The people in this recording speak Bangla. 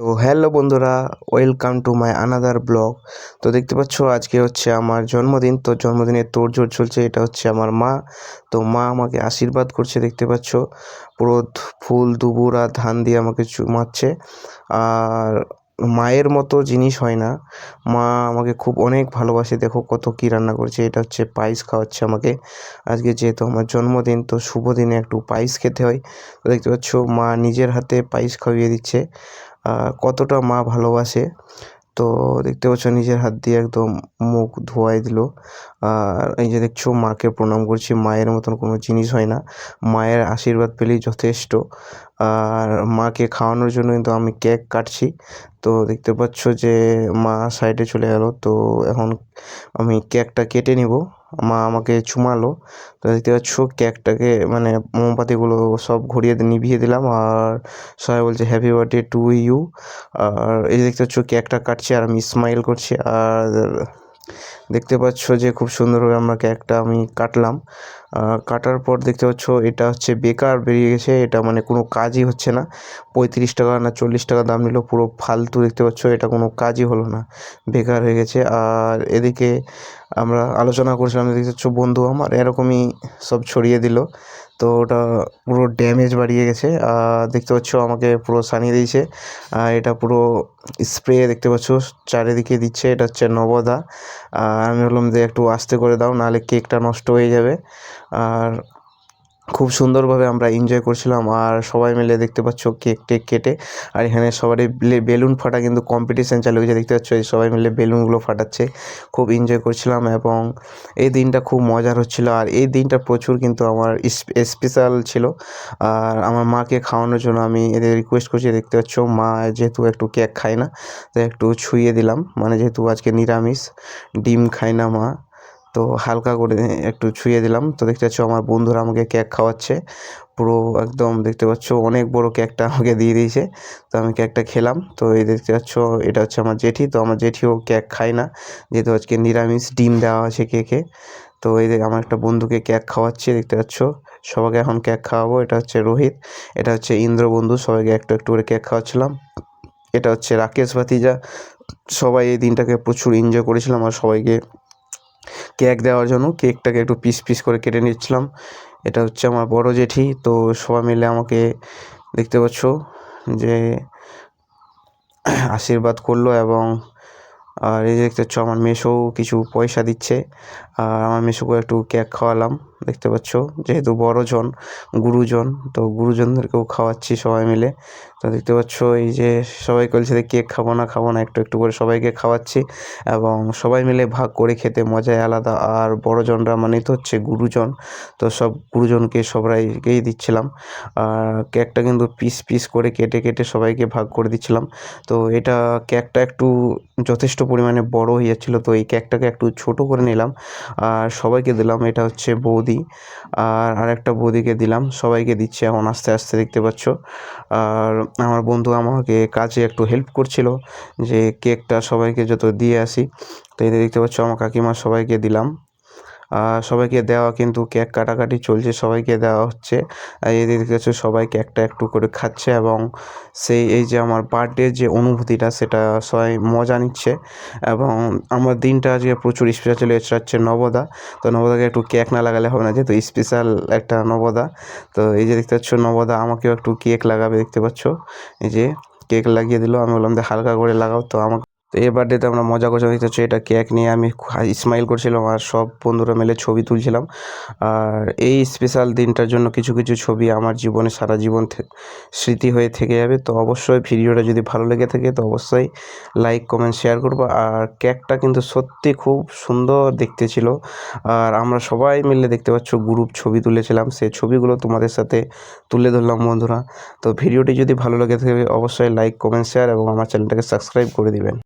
তো হ্যালো বন্ধুরা, welcome to my another blog. তো দেখতে পাচ্ছ, আজকে হচ্ছে আমার জন্মদিন। তো জন্মদিনের তোড়জোড় চলছে, এটা হচ্ছে আমার মা। তো মা আমাকে আশীর্বাদ করছে, দেখতে পাচ্ছ। পুরো ফুল, দুবুরা, ধান দিয়ে আমাকে চুমাচ্ছে আর মায়ের মতো জিনিস হয় না। মা আমাকে খুব অনেক ভালোবাসে। দেখো কত কী রান্না করছে। এটা হচ্ছে পায়েস খাওয়াচ্ছে আমাকে। আজকে যেহেতু আমার জন্মদিন, তো শুভ দিনে একটু পায়েস খেতে হয়। তো দেখতে পাচ্ছ, মা নিজের হাতে পায়েস খাইয়ে দিচ্ছে। কতটা মা ভালোবাসে। তো দেখতে পাচ্ছ নিজের হাত দিয়ে একদম মুখ ধোয়াই দিল। আর এই যে দেখছ, মাকে প্রণাম করছি, মায়ের মতন কোনো জিনিস হয় না। মায়ের আশীর্বাদ পেলেই যথেষ্ট। আর মাকে খাওয়ানোর জন্য কিন্তু আমি কেক কাটছি। তো দেখতে পাচ্ছ যে মা সাইডে চলে গেল। তো এখন আমি কেকটা কেটে নিব। আমাকে চুমালো। তো দেখতে পাচ্ছ কেকটাকে মানে মোমবাতিগুলো সব ঘুরিয়ে নিভিয়ে দিলাম আর সবাই বলছে হ্যাপি বার্থডে টু ইউ আর এই দেখতে পাচ্ছ কেকটা কাটছে আর আমি স্মাইল করছি আর দেখতে পাচ্ছ যে খুব সুন্দরভাবে আমরা কেকটা আমি কাটলাম। কাটার পর দেখতে পাচ্ছ এটা হচ্ছে বেকার, বেরিয়ে গেছে। এটা মানে কোনো কাজই হচ্ছে না। পঁয়ত্রিশ টাকা না চল্লিশ টাকা দাম নিল, পুরো ফালতু দেখতে পাচ্ছ। এটা কোনো কাজই হলো না। বেকার হয়ে গেছে। আর এদিকে আমরা আলোচনা করছিলাম দেখতে পাচ্ছ বন্ধু আমার, এরকমই সব ছড়িয়ে দিল। তো ওটা পুরো ড্যামেজ বাড়িয়ে গেছে। দেখতে পাচ্ছ আমাকে পুরো সানিয়ে দিয়েছে। আর এটা পুরো স্প্রে দেখতে পাচ্ছ, চারিদিকে দিচ্ছে। এটা হচ্ছে নবদা। আর আমি বললাম যে একটু আস্তে করে দাও, নাহলে কেকটা নষ্ট হয়ে যাবে। আর খুব সুন্দরভাবে আমরা এনজয় করছিলাম আর সবাই মিলে দেখতে পাচ্ছ কেক টেক কেটে। আর এখানে সবারই বেলুন ফাটা কিন্তু কম্পিটিশান চালু হয়েছে, দেখতে পাচ্ছ? এই সবাই মিলে বেলুনগুলো ফাটাচ্ছে। খুব এনজয় করছিলাম এবং এই দিনটা খুব মজার হচ্ছিল। আর এই দিনটা প্রচুর কিন্তু আমার স্পেশাল ছিল। আর আমার মাকে খাওয়ানোর জন্য আমি এদের রিকোয়েস্ট করছি, দেখতে পাচ্ছ? মা যেহেতু একটু কেক খায় না, তাই একটু ছুঁয়ে দিলাম। মানে যেহেতু আজকে নিরামিষ, ডিম খায় না মা। তো হালকা করে একটু ছুঁয়ে দিলাম। তো দেখতে পাচ্ছ আমার বন্ধুরা আমাকে কেক খাওয়াচ্ছে। পুরো একদম দেখতে পাচ্ছ অনেক বড় কেকটা আমাকে দিয়ে দিয়েছে। তো আমি কেকটা খেলাম। তো এই দেখতে পাচ্ছ, এটা হচ্ছে আমার জেঠি। তো আমার জেঠিও কেক খায় না। যেহেতু আজকে নিরামিষ, ডিম দেওয়া আছে কেকে তো এই যে আমার একটা বন্ধুকে কেক খাওয়াচ্ছি, দেখতে পাচ্ছ? সবাইকে এখন কেক খাওয়াবো। এটা হচ্ছে রোহিত। এটা হচ্ছে ইন্দ্র বন্ধু সবাইকে একটু একটু করে কেক খাওয়াচ্ছিলাম। এটা হচ্ছে রাকেশ ভাতিজা। সবাই এই দিনটাকে প্রচুর এনজয় করেছিলাম। আর সবাইকে কেক দেওয়ার জন্য কেকটাকে একটু পিস পিস করে কেটে নিচ্ছিলাম। এটা হচ্ছে আমার বড় জেঠি, তো সবাই মিলে আমাকে দেখতে পাচ্ছ যে আশীর্বাদ করল এবং আর এই যে দেখতে পাচ্ছ, আমার মেসোও কিছু পয়সা দিচ্ছে। আর আমার মেসোকেও একটু কেক খাওয়ালাম, দেখতে পাচ্ছ। যেহেতু বড়জন, গুরুজন, তো গুরুজনদেরকেও খাওয়াচ্ছি সবাই মিলে। তো দেখতে পাচ্ছ, এই যে সবাই বলছে যে কেক খাব না খাব না, একটু একটু করে সবাইকে খাওয়াচ্ছি। এবং সবাই মিলে ভাগ করে খেতে মজাই আলাদা। আর বড়জনরা মানে তো হচ্ছে গুরুজন, তো সব গুরুজনকে সবাইকেই দিচ্ছিলাম। আর কেকটা কিন্তু পিস পিস করে কেটে কেটে সবাইকে ভাগ করে দিচ্ছিলাম। তো এটা কেকটা একটু যথেষ্ট পরিমাণে বড় হয়ে যাচ্ছিল। তো এই কেকটাকে একটু ছোট করে নিলাম। আর সবাইকে দিলাম, এটা হচ্ছে বৌদি। আর আরেকটা বৌদিকে দিলাম, সবাইকে দিচ্ছে এখন আস্তে আস্তে দেখতে পাচ্ছ। আর আমার বন্ধু আমাকে কাজে একটু হেল্প করছিল যে কেকটা সবাইকে যত দিয়ে আসি। তো এই দেখতে পাচ্ছ, আমার কাকিমা সবাইকে দিলাম। সবাইকে দেওয়া কিন্তু কেক কাটাকাটি চলছে, সবাইকে দেওয়া হচ্ছে। দেখতে পাচ্ছ সবাই কেকটা একটু করে খাচ্ছে এবং সেই এই যে আমার বার্থডের যে অনুভূতিটা, সেটা সবাই মজা নিচ্ছে। এবং আমার দিনটা আজকে প্রচুর স্পেশাল ছিল এটা হচ্ছে নবদা। তো নবদাকে একটু কেক না লাগালে হবে না, যেহেতু স্পেশাল একটা নবদা। তো এই যে দেখতে পাচ্ছ, নবদা আমাকেও একটু কেক লাগাবে, দেখতে পাচ্ছ? এই যে কেক লাগিয়ে দিল, আমি বললাম যে হালকা করে লাগাও, তো আমাকে তো এই বার্থডেতে আমরা মজা করছিলাম। দেখতে হচ্ছে এটা কেক নিয়ে আমি স্মাইল করছিলাম আর সব বন্ধুরা মিলে ছবি তুলছিলাম। আর এই স্পেশাল দিনটার জন্য কিছু কিছু ছবি আমার জীবনে, সারা জীবন স্মৃতি হয়ে থেকে যাবে। তো অবশ্যই ভিডিওটা যদি ভালো লেগে থাকে, তো অবশ্যই লাইক কমেন্ট শেয়ার করব। আর কেকটা কিন্তু সত্যি খুব সুন্দর দেখতে ছিল। আর আমরা সবাই মিলে দেখতে পাচ্ছ গ্রুপ ছবি তুলেছিলাম। সেই ছবিগুলো তোমাদের সাথে তুলে ধরলাম, বন্ধুরা। তো ভিডিওটি যদি ভালো লেগে থাকে, অবশ্যই লাইক কমেন্ট শেয়ার এবং আমার চ্যানেলটাকে সাবস্ক্রাইব করে দিবেন।